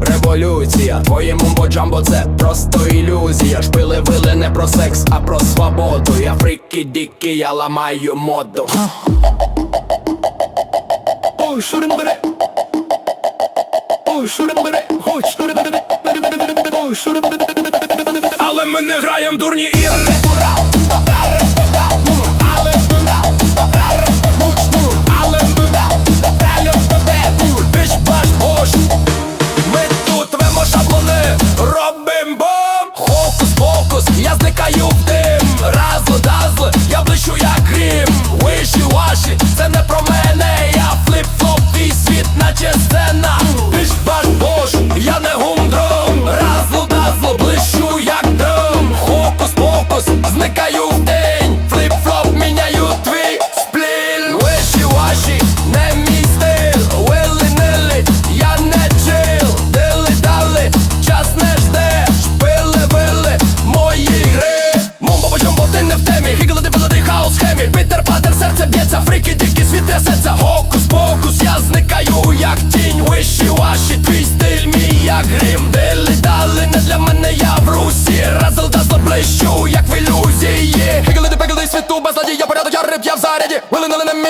революція. Твоє мумбо джамбо це просто ілюзія. Шпили вили не про секс, а про свободу. Я фрікі дікі, я ламаю моду. Ой, що не бере Ой, що не бере Ой, що не бере Ой, що не бере Але ми не граєм дурні ігри. Біж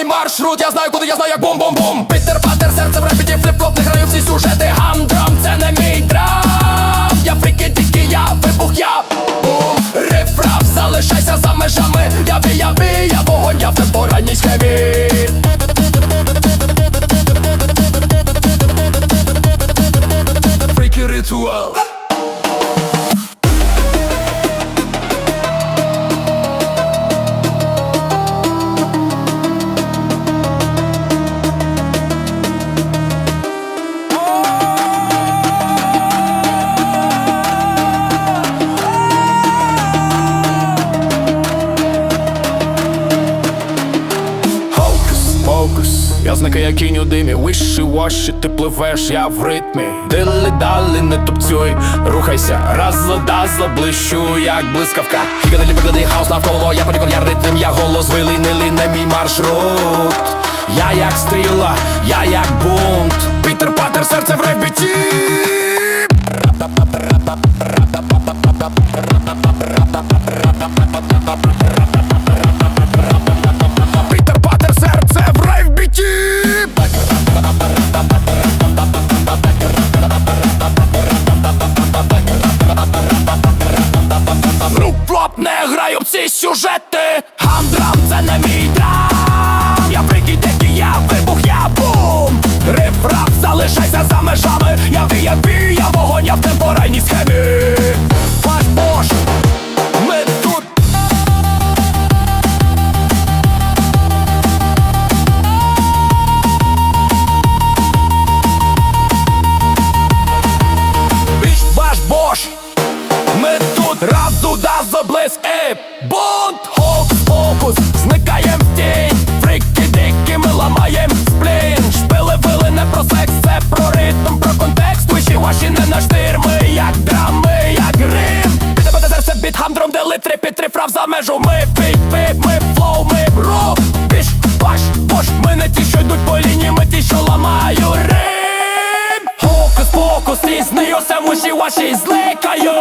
мій маршрут, я знаю, куди я знаю, як бум-бум-бум. Пітер Патер, серце в репіті, фліп-флоп, не граю всі сюжети. Гамдрам, це не мій драм. Я фріки, тільки я вибух, я бум. Рифраф, залишайся Покус, я зникаю як кінь у димі. Виші ваші, ти пливеш, я в ритмі. Дили далі, не тупцюй, рухайся Разла дазла, блищу, як блискавка. Гігадалі приклади хаос навколо. Я полігон, я ритм, я голос. Вилий, не мій маршрут. Я як стріла, я як бунт. Пітер Патер, серце в ребіті Пітер разу да заблиск Ей, бунт, хокус покус Зникаєм в тінь Фрики дикі, ми ламаєм сплін. Шпили вили не про секс, це про ритм, про контекст. Виші ваші не на штир, ми як драми, як грим. Ти тебе серце біт хамдром, дели три під три фрав за межу. Ми піп, піп, ми флоу, ми бро. Біш, ваш, бош, ми не ті, що йдуть по лінії, ми ті, що ламаю рим. Хокус покус, різнаюся, муші ваші зникаю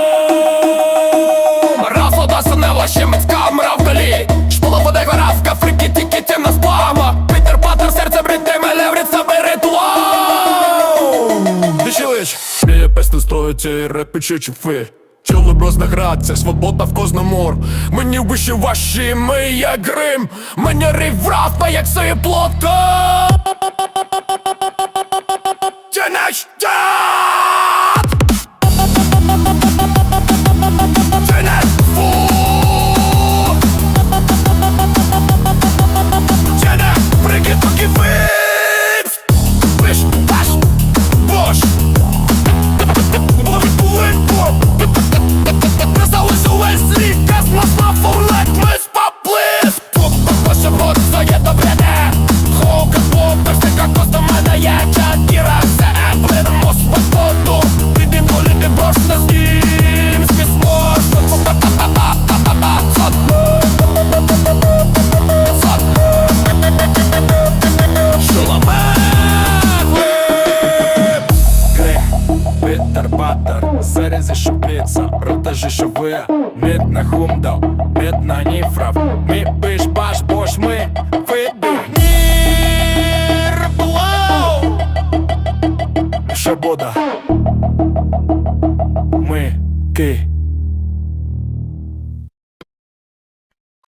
репичі чіпи Чули брозна град, це свобода в кожному Мені вищі ваші, ми як грим Мені рафа, як своє плотка. Чи не щад? Reise Spitzer, rote Жиши В Мід на хумдав, мід на ніфрав ми биш баш бош ми вибігнір Блоу! Ну, Шабода